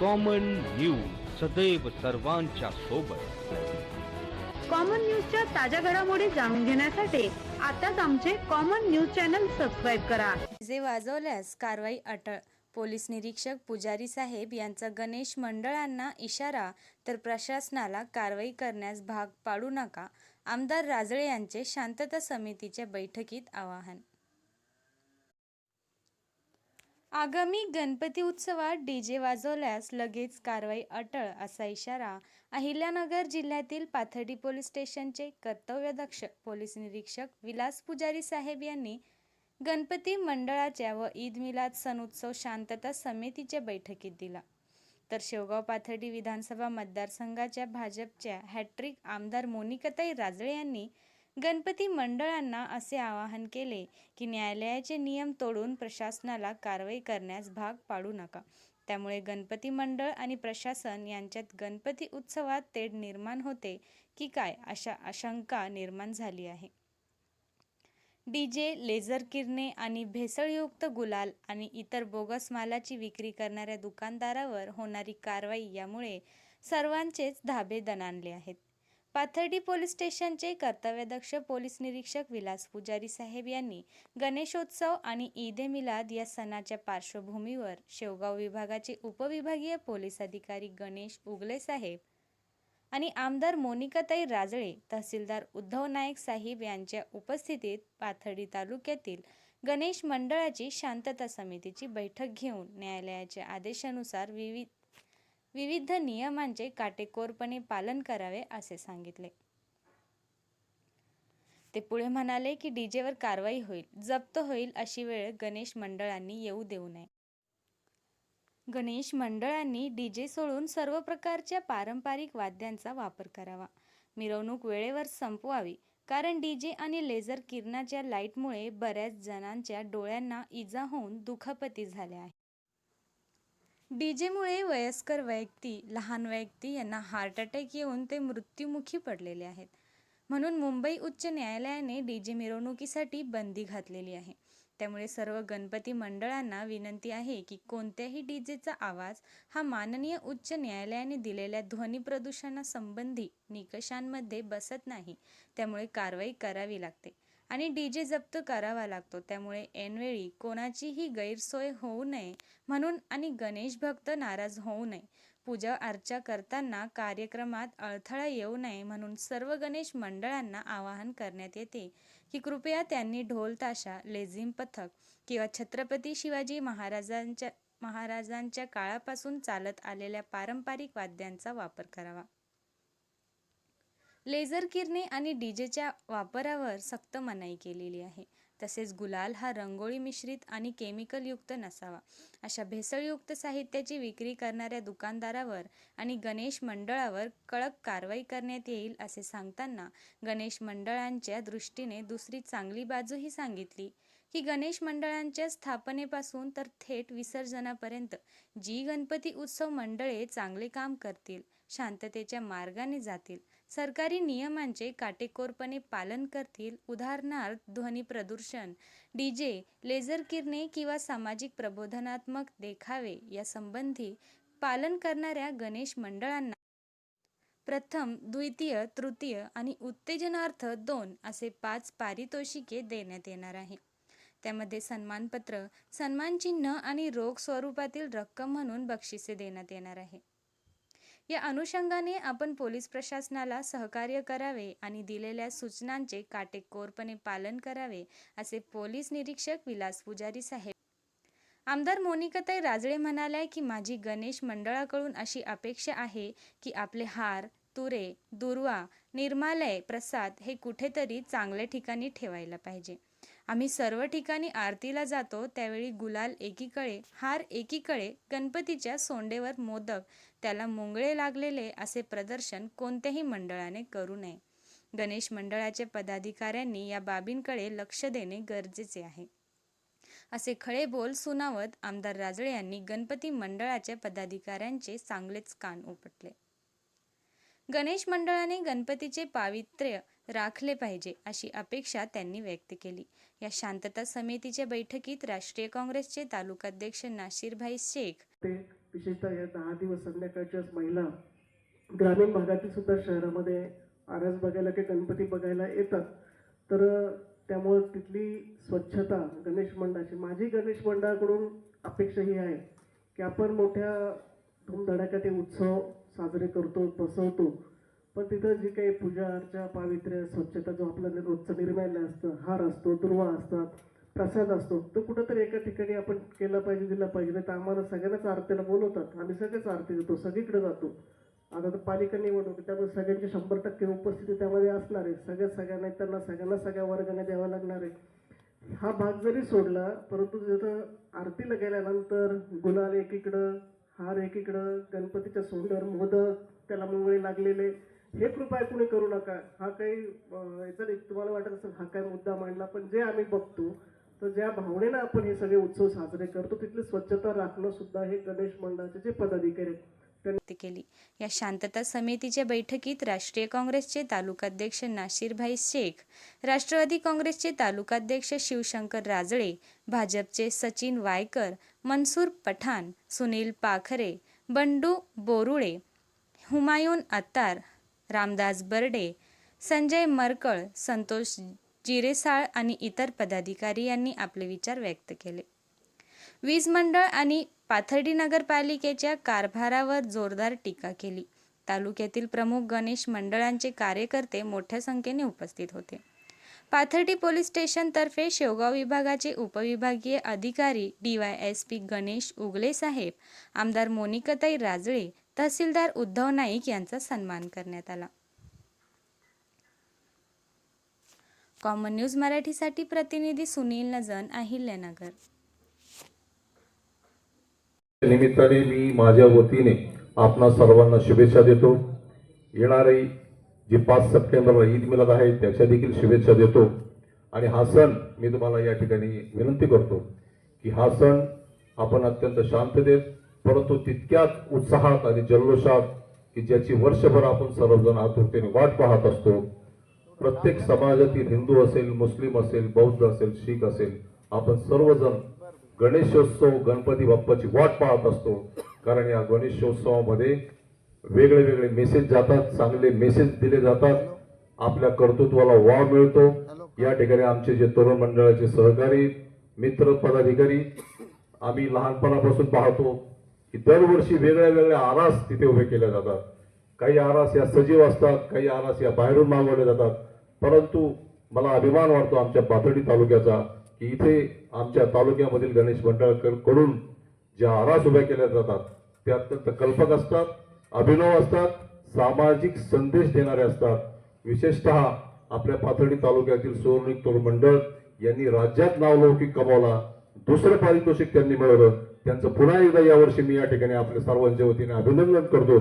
Common news सदैव सर्वांच्या सोबत. कॉमन न्यूजच्या ताज्या घडामोडी जाणून घेण्यासाठी आताच आमचे कॉमन न्यूज चॅनल सबस्क्राईब करा. जे वाजवल्यास कारवाई अटळ. पोलीस निरीक्षक पुजारी साहेब यांचा गणेश मंडळांना इशारा तर प्रशासनाला कारवाई करण्यास भाग पाडू नका आमदार राजळे यांचे शांतता समितीच्या बैठकीत आवाहन. आगामी गणपती उत्सवात डीजे वाजवल्यास लगेच कारवाई अटळ असा इशारा अहिल्यानगर जिल्ह्यातील पाथर्डी पोलीस स्टेशनचे कर्तव्यदक्ष पोलीस निरीक्षक विलास पुजारी साहेब यांनी गणपती मंडळाच्या व ईद मिलाद सण उत्सव शांतता समितीच्या बैठकीत दिला. तर शेवगाव पाथर्डी विधानसभा मतदारसंघाच्या भाजपच्या हॅट्रिक आमदार मोनिकाताई राजळे यांनी गणपती मंडळांना असे आवाहन केले की न्यायालयाचे नियम तोडून प्रशासनाला कारवाई करण्यास भाग पाडू नका. त्यामुळे गणपती मंडळ आणि प्रशासन यांच्यात गणपती उत्सवात तेढ निर्माण होते की काय अशा आशंका निर्माण झाली आहे. डी जे लेझर किरणे आणि भेसळयुक्त गुलाल आणि इतर बोगस मालाची विक्री करणाऱ्या दुकानदारावर होणारी कारवाई यामुळे सर्वांचेच धाबे दणाणले आहेत. पाथर्डी पोलीस स्टेशनचे कर्तव्यदक्ष पोलीस निरीक्षक विलास पुजारी साहेब यांनी गणेशोत्सव आणि ईद ए मिलाद या सणाच्या पार्श्वभूमीवर शेवगाव विभागाचे उपविभागीय पोलीस अधिकारी गणेश उगले साहेब आणि आमदार मोनिकाताई राजळे तहसीलदार उद्धव नाईक साहेब यांच्या उपस्थितीत पाथर्डी तालुक्यातील गणेश मंडळाची शांतता समितीची बैठक घेऊन न्यायालयाच्या आदेशानुसार विविध विविध नियमांचे काटेकोरपणे पालन करावे असे सांगितले. ते पुढे म्हणाले की डीजेवर कारवाई होईल जप्त होईल अशी वेळ गणेश मंडळांनी येऊ देऊ नये. गणेश मंडळांनी डीजे सोडून सर्व प्रकारच्या पारंपरिक वाद्यांचा वापर करावा. मिरवणूक वेळेवर संपवावी कारण डीजे आणि लेझर किरणाच्या लाईटमुळे बऱ्याच जणांच्या डोळ्यांना इजा होऊन दुखापती झाल्या आहेत. डी जेमुळे वयस्कर व्यक्ती लहान व्यक्ती यांना हार्ट अटॅक येऊन ते मृत्युमुखी पडलेले आहेत. म्हणून मुंबई उच्च न्यायालयाने डी जे मिरवणुकीसाठी बंदी घातलेली आहे. त्यामुळे सर्व गणपती मंडळांना विनंती आहे की कोणत्याही डी जेचा आवाज हा माननीय उच्च न्यायालयाने दिलेल्या ध्वनी प्रदूषणासंबंधी निकषांमध्ये बसत नाही. त्यामुळे कारवाई करावी लागते. आणि डी जे जप्त करावा लागतो. त्यामुळे ऐनवेळी कोणाचीही गैरसोय होऊ नये म्हणून आणि गणेश भक्त नाराज होऊ नये. पूजा अर्चा करताना कार्यक्रमात अडथळा येऊ नये म्हणून सर्व गणेश मंडळांना आवाहन करण्यात येते की कृपया त्यांनी ढोल ताशा लेझिम पथक किंवा छत्रपती शिवाजी महाराजांच्या महाराजांच्या काळापासून चालत आलेल्या पारंपरिक वाद्यांचा वापर करावा. लेझर किरणे आणि डीजेच्या वापरावर सक्त मनाई केलेली आहे. तसेच गुलाल हा रंगोळी मिश्रित आणि केमिकलयुक्त नसावा. अशा भेसळयुक्त साहित्याची विक्री करणाऱ्या दुकानदारावर आणि गणेश मंडळावर कडक कारवाई करण्यात येईल असे सांगताना गणेश मंडळांच्या दृष्टीने दुसरी चांगली बाजूही सांगितली. की गणेश मंडळांच्या स्थापनेपासून तर थेट विसर्जनापर्यंत जी गणपती उत्सव मंडळे चांगले काम करतील शांततेच्या मार्गाने जातील सरकारी नियमांचे काटेकोरपणे पालन करतील. उदाहरणार्थ ध्वनी प्रदूषण डी जे लेझर किरणे किंवा सामाजिक प्रबोधनात्मक देखावे या संबंधी पालन करणाऱ्या गणेश मंडळांना प्रथम द्वितीय तृतीय आणि उत्तेजनार्थ दोन असे पाच पारितोषिके देण्यात येणार आहे. त्यामध्ये सन्मानपत्र सन्मानचिन्ह आणि रोख स्वरूपातील रक्कम म्हणून बक्षिसे देण्यात येणार आहे. या अनुषंगाने आपण पोलीस प्रशासनाला सहकार्य करावे आणि दिलेल्या सूचनांचे काटेकोरपणे पालन करावे असे पोलीस निरीक्षक विलास पुजारी साहेब. आमदार मोनिकाताई राजळे म्हणाल्या की माझी गणेश मंडळाकडून अशी अपेक्षा आहे की आपले हार तुरे दुर्वा निर्मालय प्रसाद हे कुठेतरी चांगल्या ठिकाणी ठेवायला पाहिजे. आम्ही सर्व ठिकाणी आरतीला जातो त्यावेळी गुलाल एकीकडे हार एकीकडे गणपतीच्या सोंडेवर मोदक त्याला मुंगळे लागलेले असे प्रदर्शन कोणत्याही मंडळाने करू नये. गणेश मंडळाच्या पदाधिकाऱ्यांनी या बाबींकडे लक्ष देणे गरजेचे आहे. असे खळे बोल सुनावत आमदार राजळे यांनी गणपती मंडळाच्या पदाधिकाऱ्यांचे चांगलेच कान उपटले. गणेश मंडळाने गणपतीचे पावित्र्य राखले पाहिजे अशी अपेक्षा त्यांनी व्यक्त केली. या शांतता समितीच्या बैठकीत राष्ट्रीय काँग्रेसचे तालुकाध्यक्ष नाशिरभाई शेख ते विशेषतः या दहा दिवस संध्याकाळच्या महिला ग्रामीण भागातील सुद्धा शहरामध्ये आरस बघायला किंवा गणपती बघायला येतात. तर त्यामुळं तिथली स्वच्छता गणेश मंडळाची माझी गणेश मंडळाकडून अपेक्षा ही आहे की आपण मोठ्या धूमधडाक्यात हे उत्सव साजरे करतो बसवतो. पण तिथं जी काही पूजा अर्चा पावित्र्य स्वच्छता जो आपला रोजचं निर्माल्य असतं हार असतो दुर्वा असतात प्रसाद असतो तो कुठंतरी एका ठिकाणी आपण केला पाहिजे दिला पाहिजे. नाही तर आम्हाला सगळ्यांनाच आरतीला बोलवतात. आम्ही सगळेच आरती देतो सगळीकडे जातो. आता तर पालिका निवडणूक त्यामुळे सगळ्यांची शंभर टक्के उपस्थिती त्यामध्ये असणार आहे. सगळ्या सगळ्यांना त्यांना सगळ्यांना सगळ्या वर्गाने द्यावा लागणार आहे. हा भाग जरी सोडला परंतु जिथं आरतीला गेल्यानंतर गुलाल एकीकडं हार एकीकडं गणपतीच्या सोंडर मोदक त्याला मुंगळे लागलेले हे कृपया कुणी करू नका. हा काही याचा एक तुम्हाला वाटत असेल हा काय मुद्दा मांडला पण जे आम्ही बघतो तर ज्या भावनेनं आपण हे सगळे उत्सव साजरे करतो तिथली स्वच्छता राखणं सुद्धा हे गणेश मंडळाचे जे पदाधिकारी आहेत केली. या शांतता समितीच्या बैठकीत राष्ट्रीय काँग्रेसचे तालुकाध्यक्ष नाशिरभाई शेख राष्ट्रवादी काँग्रेसचे तालुकाध्यक्ष शिवशंकर राजळे भाजपचे सचिन वायकर मनसूर पठाण सुनील पाखरे बंडू बोरुळे हुमायून अत्तार रामदास बर्डे संजय मरकळ संतोष जिरेसाळ आणि इतर पदाधिकारी यांनी आपले विचार व्यक्त केले. वीज मंडळ आणि पाथर्डी नगरपालिकेच्या कारभारावर जोरदार टीका केली. तालुक्यातील प्रमुख गणेश मंडळांचे कार्यकर्ते मोठ्या संख्येने उपस्थित होते. पाथर्डी पोलीस स्टेशनतर्फे शेवगाव विभागाचे उपविभागीय अधिकारी D Y S P Ganesh Ugale साहेब आमदार मोनिकाताई राजळे तहसीलदार उद्धव नाईक यांचा सन्मान करण्यात आला. कॉमन न्यूज मराठीसाठी प्रतिनिधी सुनील नजन अहिल्यानगर. निमित्ताने मी माझ्या वतीने आपणा सर्वांना शुभेच्छा देतो. येणारी जी पाच सप्टेंबरला ईद मिलत आहे त्याच्या देखील शुभेच्छा देतो. आणि हा सण मी तुम्हाला या ठिकाणी विनंती करतो की हा सण आपण अत्यंत शांततेत परंतु तितक्याच उत्साहात आणि जल्लोषात की ज्याची वर्षभर आपण सर्वजण आतुरतेने वाट पाहत असतो. प्रत्येक समाजातील हिंदू असेल मुस्लिम असेल बौद्ध असेल शीख असेल आपण सर्वजण गणेशोत्सव गणपती बाप्पाची वाट पाहत असतो. कारण या गणेशोत्सवामध्ये वेगळे वेगळे मेसेज जातात चांगले मेसेज दिले जातात. आपल्या कर्तृत्वाला वाव मिळतो. या ठिकाणी आमचे जे तरुण मंडळाचे सहकारी मित्र पदाधिकारी आम्ही लहानपणापासून पाहतो. की दरवर्षी वेगळ्या वेगळ्या आरास तिथे उभे केल्या जातात. काही आरास या सजीव असतात काही आरास या बाहेरून मागवल्या जातात. परंतु मला अभिमान वाटतो आमच्या पाथर्डी तालुक्याचा की इथे आमच्या तालुक्यामधील गणेश मंडळकडून ज्या आरास उभ्या केल्या जातात ते अत्यंत कल्पक असतात अभिनव असतात सामाजिक संदेश देणारे असतात. विशेषतः आपल्या पाथर्डी तालुक्यातील सुवर्णिक तोर मंडळ यांनी राज्यात नावलौकिक कमावला दुसरं पारितोषिक त्यांनी मिळवलं. त्यांचं पुन्हा एकदा यावर्षी मी या ठिकाणी आपल्या सर्वांच्या वतीने अभिनंदन करतो.